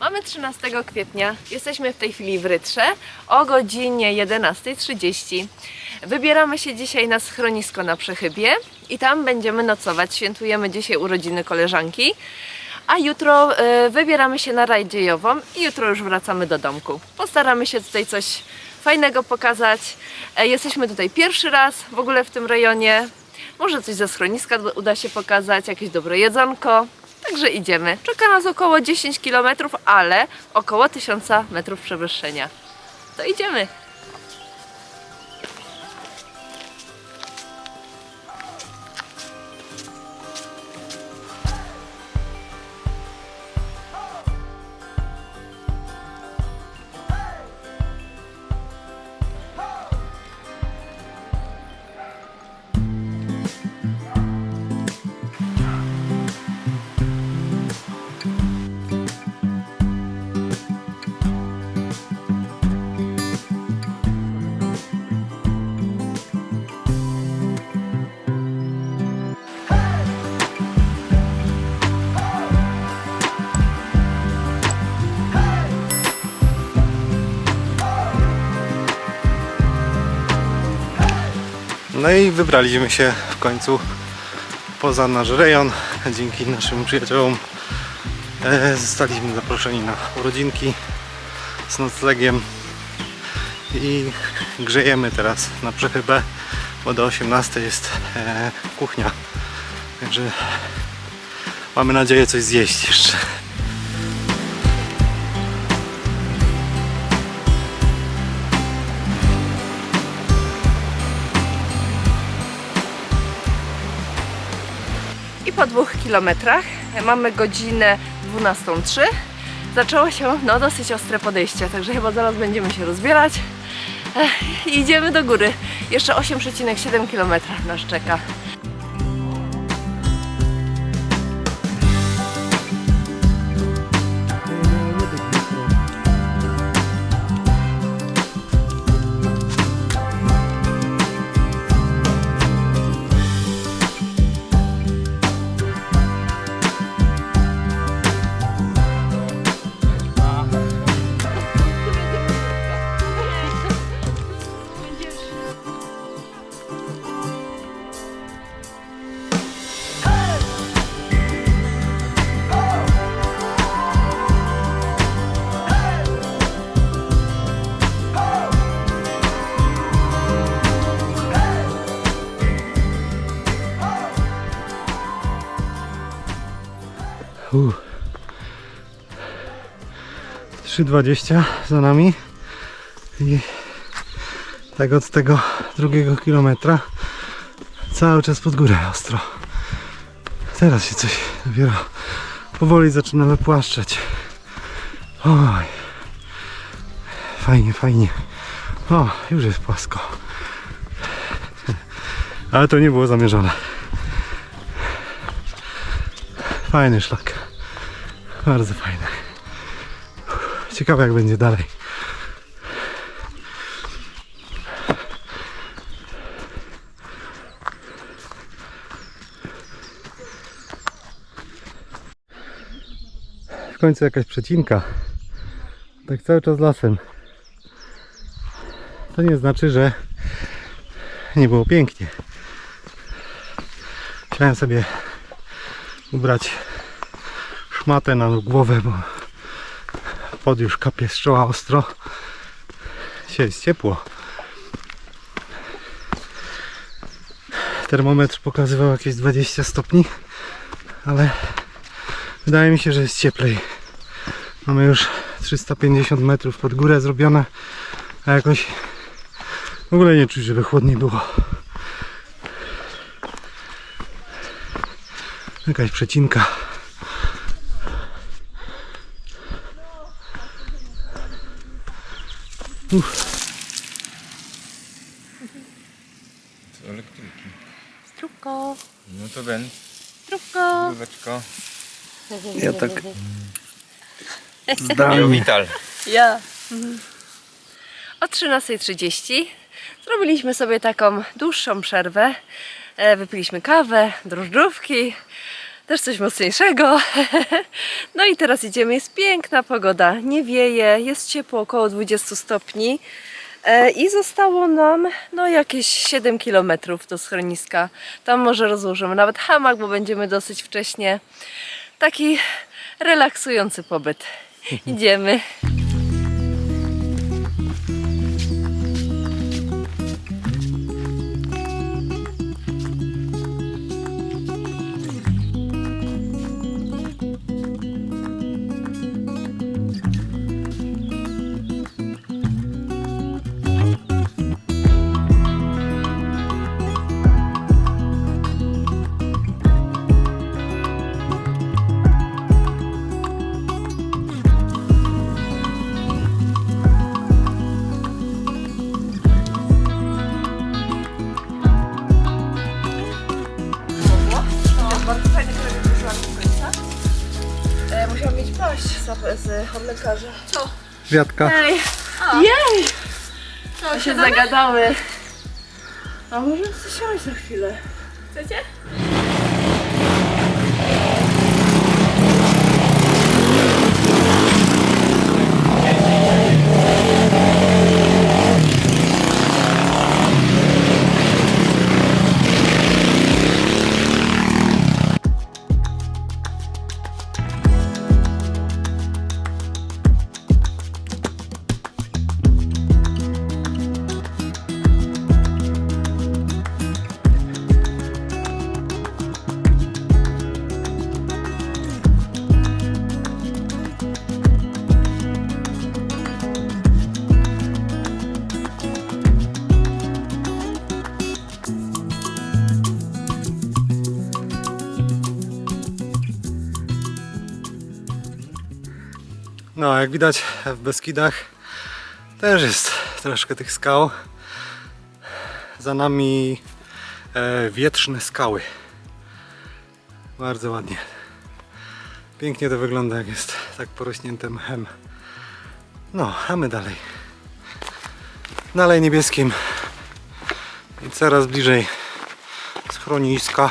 Mamy 13 kwietnia, jesteśmy w tej chwili w Rytrze o godzinie 11.30. Wybieramy się dzisiaj na schronisko na Przechybie i tam będziemy nocować. Świętujemy dzisiaj urodziny koleżanki, a jutro e, wybieramy się na rajd dziejową i jutro już wracamy do domku. Postaramy się tutaj coś fajnego pokazać. E, Jesteśmy tutaj pierwszy raz w ogóle w tym rejonie. Może coś ze schroniska uda się pokazać, jakieś dobre jedzonko. Także idziemy. Czeka nas około 10 km, ale około 1000 metrów przewyższenia. To idziemy. No i wybraliśmy się w końcu poza nasz rejon. Dzięki naszym przyjaciołom e, zostaliśmy zaproszeni na urodzinki z noclegiem i grzejemy teraz na przechybę, bo do 18 jest e, kuchnia. Także mamy nadzieję coś zjeść jeszcze. I po dwóch kilometrach mamy godzinę 12.03. Zaczęło się no, dosyć ostre podejście, także chyba zaraz będziemy się rozbierać. Ech, idziemy do góry. Jeszcze 8,7 km nas czeka. 3,20 za nami i tak od tego drugiego kilometra cały czas pod górę ostro. Teraz się coś dopiero powoli zaczyna wypłaszczać. Oj. Fajnie, fajnie. O, już jest płasko. Ale to nie było zamierzone. Fajny szlak. Bardzo fajny. Ciekawe jak będzie dalej. W końcu jakaś przecinka. Tak cały czas lasem. To nie znaczy, że nie było pięknie. Chciałem sobie ubrać szmatę na głowę, bo pod już kapie z czoła ostro. Dzisiaj jest ciepło. Termometr pokazywał jakieś 20 stopni, ale wydaje mi się, że jest cieplej. Mamy już 350 metrów pod górę zrobione, a jakoś w ogóle nie czuć, żeby chłodniej było. Jakaś przecinka. Uff. To elektryki. Zdrówko, No to Ben, zdrówko. zdróweczko. Ja tak zdalnie. Wital. Ja. Mhm. O 13.30 zrobiliśmy sobie taką dłuższą przerwę. E, Wypiliśmy kawę, drożdżówki. Też coś mocniejszego. No i teraz idziemy, jest piękna pogoda, nie wieje, jest ciepło, około 20 stopni. E, I zostało nam no jakieś 7 km do schroniska. Tam może rozłożymy nawet hamak, bo będziemy dosyć wcześnie. Taki relaksujący pobyt. Idziemy. Co? Kwiatka. Ej! Jej! To się zagadały. A może chcę siąść za chwilę? No, jak widać w Beskidach też jest troszkę tych skał. Za nami e, wietrzne skały. Bardzo ładnie. Pięknie to wygląda, jak jest tak porośnięte mchem. No, a my dalej. Dalej niebieskim. I coraz bliżej schroniska.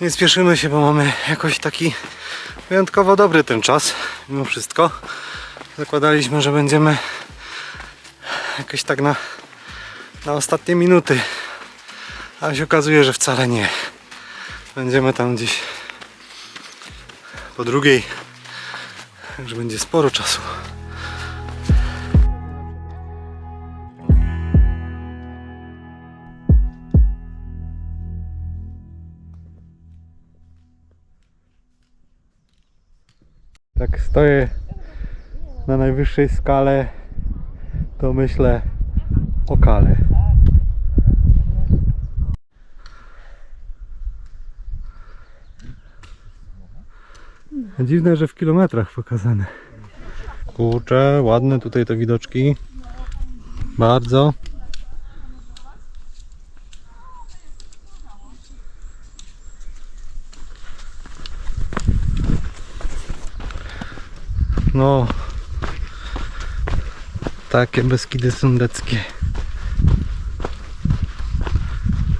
Nie spieszymy się, bo mamy jakoś taki wyjątkowo dobry ten czas, mimo wszystko. Zakładaliśmy, że będziemy jakoś tak na, na ostatnie minuty, a się okazuje, że wcale nie. Będziemy tam gdzieś po drugiej, także będzie sporo czasu. Tak stoję na najwyższej skale, to myślę o kale. Dziwne, że w kilometrach pokazane. Kurczę, ładne tutaj te widoczki. Bardzo. No, takie Beskidy Sądeckie.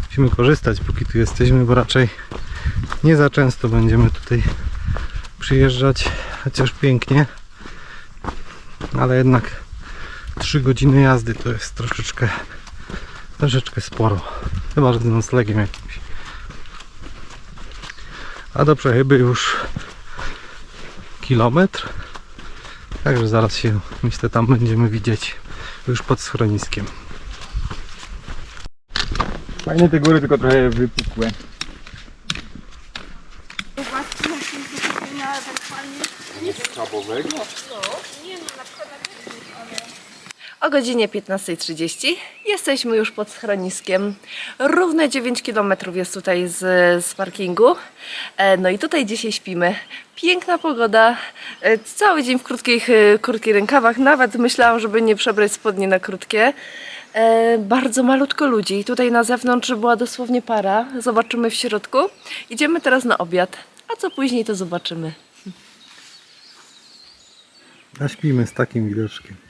Musimy korzystać, póki tu jesteśmy, bo raczej nie za często będziemy tutaj przyjeżdżać, chociaż pięknie. Ale jednak 3 godziny jazdy to jest troszeczkę, troszeczkę sporo. Chyba, że z noclegiem jakimś. A do przechyby już kilometr. Także zaraz się, myślę, tam będziemy widzieć już pod schroniskiem. Fajne te góry, tylko trochę wypukłe. O godzinie 15.30 jesteśmy już pod schroniskiem. Równe 9 km jest tutaj z, z parkingu. E, No i tutaj dzisiaj śpimy. Piękna pogoda. E, Cały dzień w krótkich, e, krótkich rękawach. Nawet myślałam, żeby nie przebrać spodnie na krótkie. Bardzo malutko ludzi. Tutaj na zewnątrz była dosłownie para. Zobaczymy w środku. Idziemy teraz na obiad. A co później to zobaczymy. A śpimy z takim widoczkiem.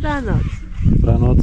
Dobranoc. Dobranoc.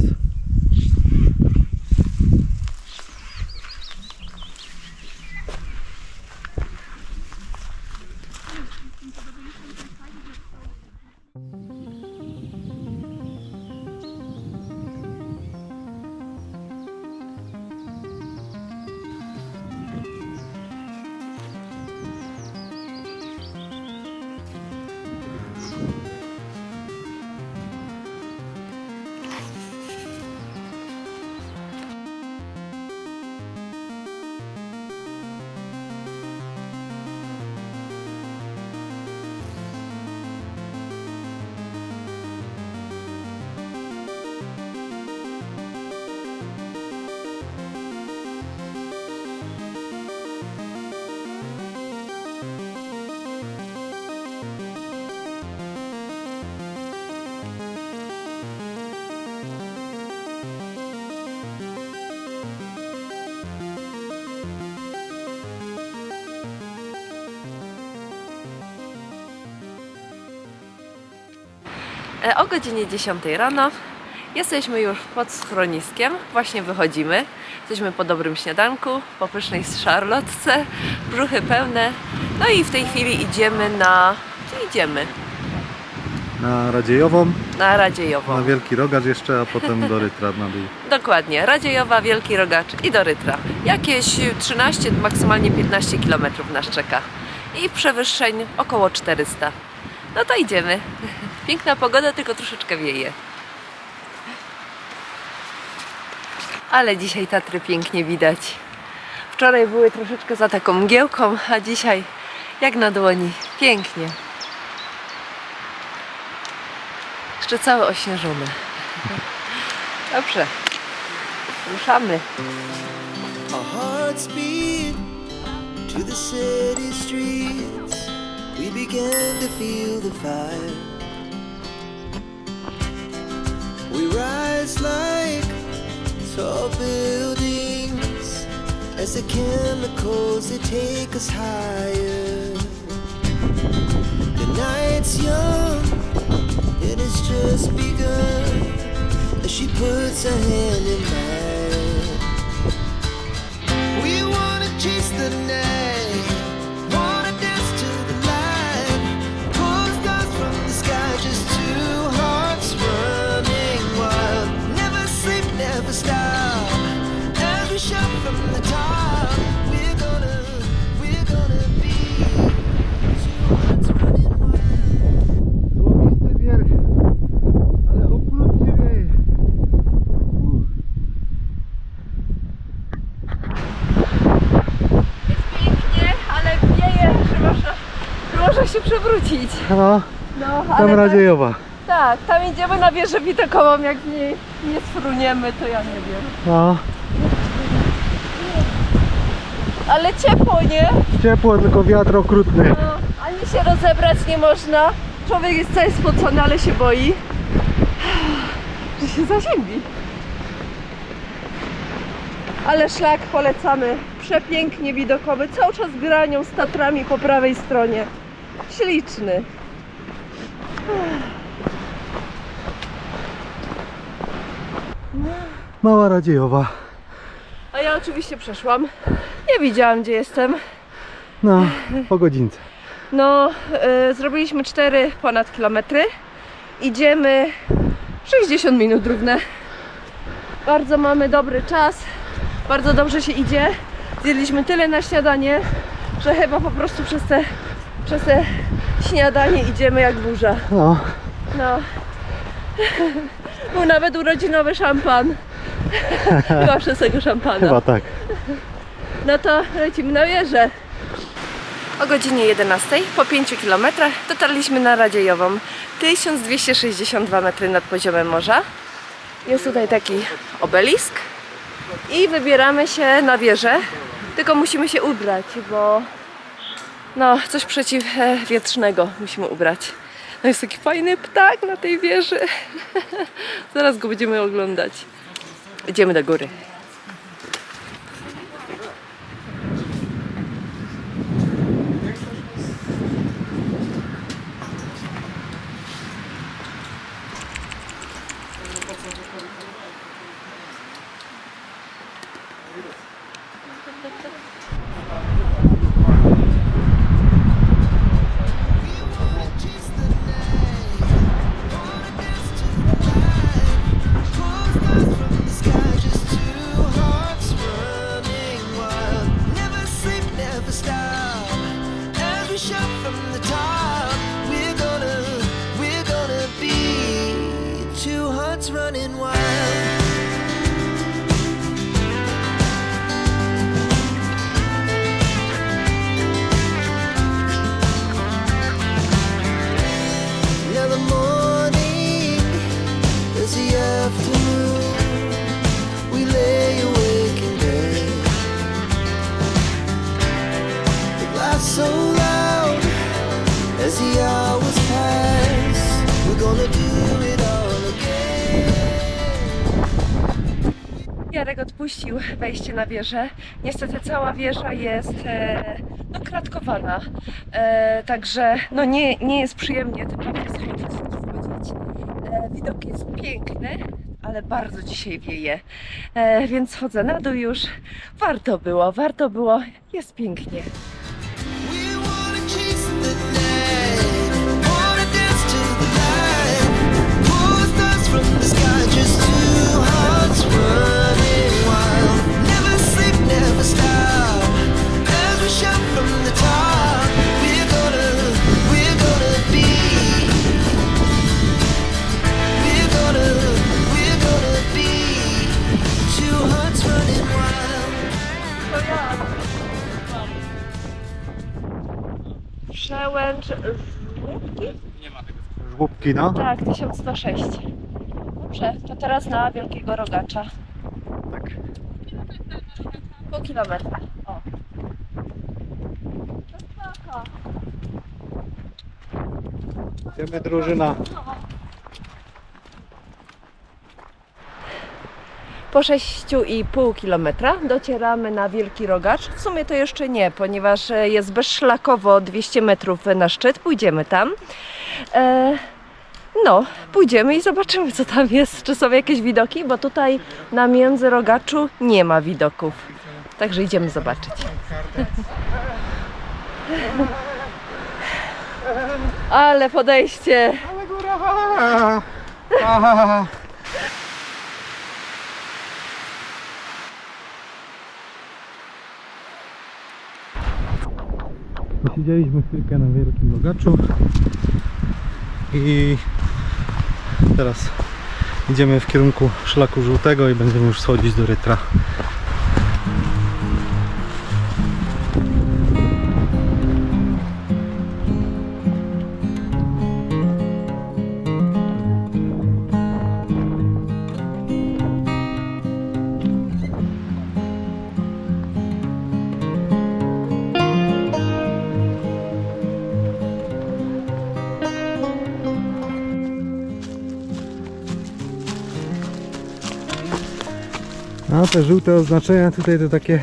O godzinie 10 rano jesteśmy już pod schroniskiem, właśnie wychodzimy. Jesteśmy po dobrym śniadanku, po pysznej szarlotce, brzuchy pełne. No i w tej chwili idziemy na... Gdzie idziemy? Na Radziejową, Na Radziejową. na Wielki Rogacz jeszcze, a potem do Rytra na dół. Dokładnie, Radziejowa, Wielki Rogacz i do Rytra. Jakieś 13, maksymalnie 15 km nas czeka. I przewyższeń około 400. No to idziemy. Piękna pogoda, tylko troszeczkę wieje. Ale dzisiaj Tatry pięknie widać. Wczoraj były troszeczkę za taką mgiełką, a dzisiaj jak na dłoni. Pięknie. Jeszcze cały ośnieżony. Dobrze. Ruszamy. To the city streets. We began to feel the fire. As the chemicals they take us higher. The night's young, it has just begun as she puts her hand in mine. Się przewrócić. No, No, tam ale Radziejowa. tak, tam idziemy na wieżę widokową, jak w niej nie sfruniemy, to ja nie wiem. No, Ale ciepło, nie? ciepło, tylko wiatr okrutny. No, ani się rozebrać nie można. Człowiek jest cały spocony, ale się boi, że się zaziębi. Ale szlak polecamy. Przepięknie widokowy, cały czas granią z Tatrami po prawej stronie. Śliczny. Mała Radziejowa. A ja oczywiście przeszłam. Nie widziałam, gdzie jestem. No, po godzince. No, y, zrobiliśmy 4 ponad kilometry. Idziemy 60 minut równe. Bardzo mamy dobry czas. Bardzo dobrze się idzie. Zjedliśmy tyle na śniadanie, że chyba po prostu przez te, przez te śniadanie idziemy jak burza. No, No. Był nawet urodzinowy szampan. Chyba przez tego szampana. chyba tak. No to lecimy na wieżę. O godzinie 11 po 5 km dotarliśmy na Radziejową. 1262 metry nad poziomem morza. Jest tutaj taki obelisk i wybieramy się na wieżę. Tylko musimy się ubrać, bo no coś przeciwwietrznego musimy ubrać. No jest taki fajny ptak na tej wieży. Zaraz go będziemy oglądać. Idziemy do góry. Wejście na wieżę. Niestety cała wieża jest e, no, kratkowana, e, także no, nie, nie jest przyjemnie tym bardziej schodzić. widok jest piękny, ale bardzo dzisiaj wieje, e, więc chodzę na dół już. Warto było, warto było, jest pięknie. From the sky, just two hearts running Przełęcz Żłóbki? Żłóbki, no. Tak, 1106. Dobrze, to teraz na Wielkiego Rogacza. Tak. Pół kilometra. O. Idziemy drużyna. Po 6,5 kilometra docieramy na Wielki Rogacz. W sumie to jeszcze nie, ponieważ e, jest bezszlakowo 200 metrów na szczyt. Pójdziemy tam. E, no, pójdziemy i zobaczymy, co tam jest. Czy są jakieś widoki, bo tutaj na Międzyrogaczu nie ma widoków. Także idziemy zobaczyć. Ale podejście. Ale góra! Posiedzieliśmy chwilkę na Wielkim Rogaczu i teraz idziemy w kierunku szlaku żółtego i będziemy już schodzić do Rytra. Te żółte oznaczenia tutaj to takie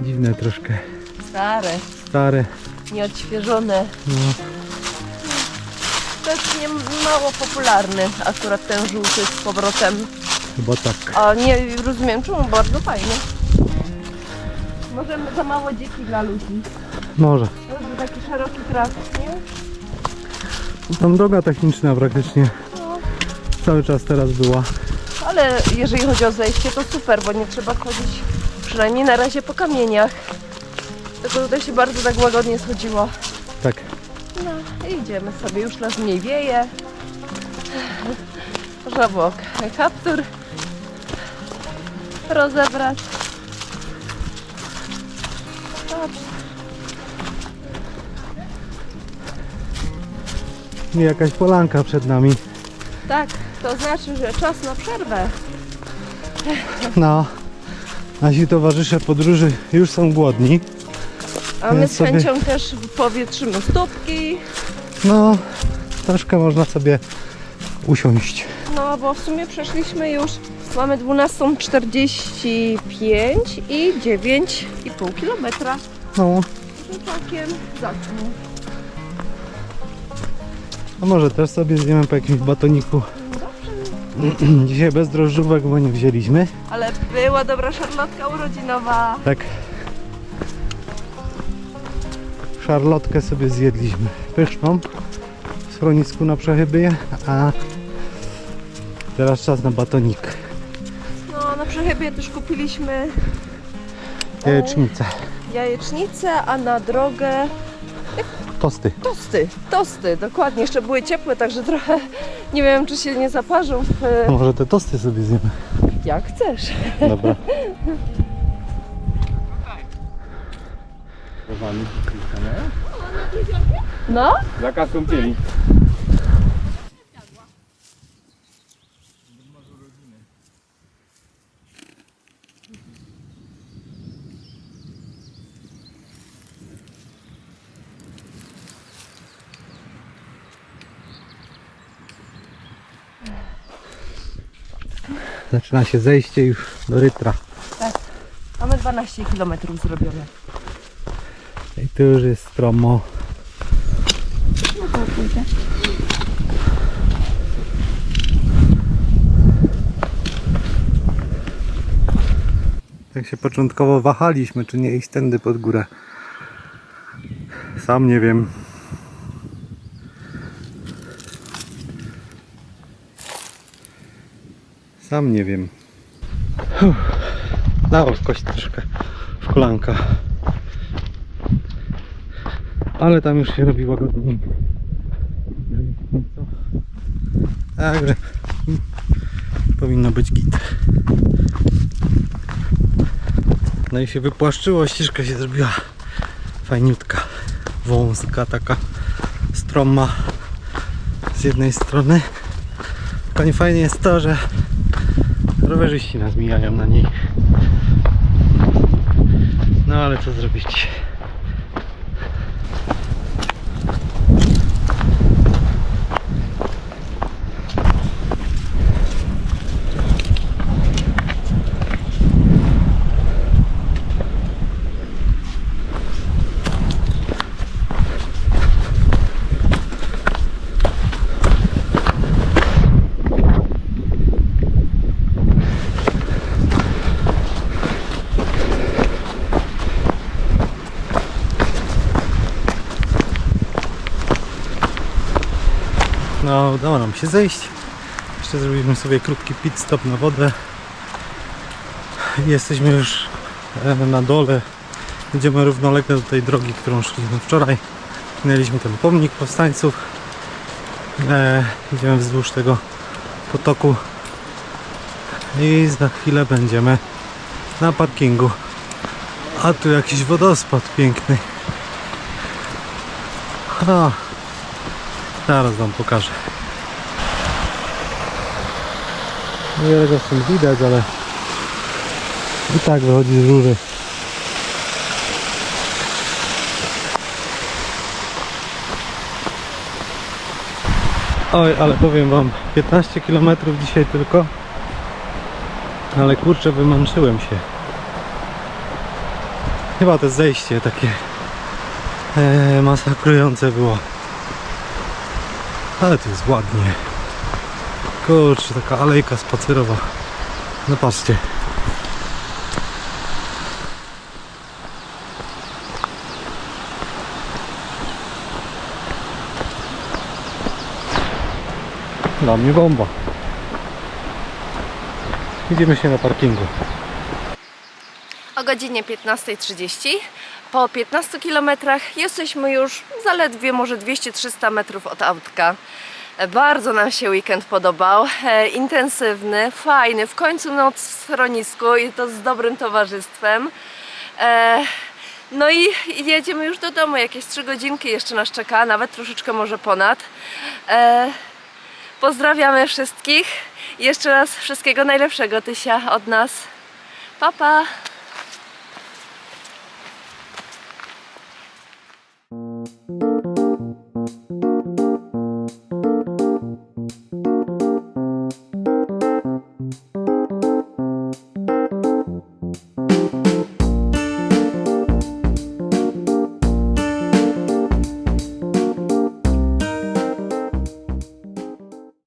dziwne troszkę, Stare, stare. nieodświeżone. No. To jest nie, mało popularny akurat ten żółty z powrotem. Chyba tak. A nie rozumiem czemu, bardzo fajny. Może za mało dzieci dla ludzi. Może. Jest taki szeroki trakt, nie? Tam droga techniczna praktycznie cały czas teraz była ale jeżeli chodzi o zejście, to super, bo nie trzeba chodzić przynajmniej na razie po kamieniach. Tylko tutaj się bardzo tak łagodnie schodziło. Tak. No i idziemy sobie, już nas mniej wieje. Żabok kaptur rozebrać. Jakaś polanka przed nami. Tak to znaczy, że czas na przerwę. No, nasi towarzysze podróży już są głodni. A my z sobie- chęcią też powietrzymy stópki. No, troszkę można sobie usiąść. No, bo w sumie przeszliśmy już, mamy 12.45 i 9,5 kilometra. No, To całkiem zacnie. a może też sobie zjemy po jakimś batoniku. Dzisiaj bez drożdżówek, bo nie wzięliśmy. Ale była dobra szarlotka urodzinowa. Tak. Szarlotkę sobie zjedliśmy. Pyszną. W schronisku na przechybie, a teraz czas na batonik. No, na przechybie też kupiliśmy Jajecznicę. jajecznicę, a na drogę Tosty. tosty. Tosty, dokładnie. Jeszcze były ciepłe, także trochę nie wiem, czy się nie zaparzą w... A może te tosty sobie zjemy? Jak chcesz. Dobra. No? Zakaz kąpieli. Zaczyna się zejście już do Rytra. Mamy 12 km zrobione. I tu już jest stromo. Tak się początkowo wahaliśmy, czy nie iść tędy pod górę. Sam nie wiem. Sam nie wiem. W kość troszkę w kolanka. Ale tam już się robi łagodniej. Także powinno być git. No i się wypłaszczyło, ścieżka się zrobiła fajniutka, wąska taka, stroma z jednej strony. Tylko nie fajnie jest to, że rowerzyści nas mijają na niej. No ale co zrobić? No, udało nam się zejść. Jeszcze zrobiliśmy sobie krótki pit stop na wodę. Jesteśmy już e, na dole. Idziemy równolegle do tej drogi, którą szliśmy wczoraj. Minęliśmy ten pomnik powstańców. E, idziemy wzdłuż tego potoku. I za chwilę będziemy na parkingu. A tu jakiś wodospad piękny. O, Zaraz wam pokażę. Niewiele go stąd widać, ale i tak wychodzi z rury. Oj, ale powiem wam, 15 km dzisiaj tylko. Ale kurczę, wymęczyłem się. Chyba to zejście takie e, masakrujące było. Ale to jest ładnie. Kurczę, taka alejka spacerowa. Zobaczcie. Dla mnie bomba. Widzimy się na parkingu. O godzinie 15.30 po 15 kilometrach jesteśmy już zaledwie może 200-300 metrów od autka. Bardzo nam się weekend podobał, e, intensywny, fajny, w końcu noc w schronisku i to z dobrym towarzystwem. E, No i jedziemy już do domu, jakieś 3 godzinki jeszcze nas czeka, nawet troszeczkę może ponad. E, pozdrawiamy wszystkich. Jeszcze raz wszystkiego najlepszego Tysia od nas. Pa, pa!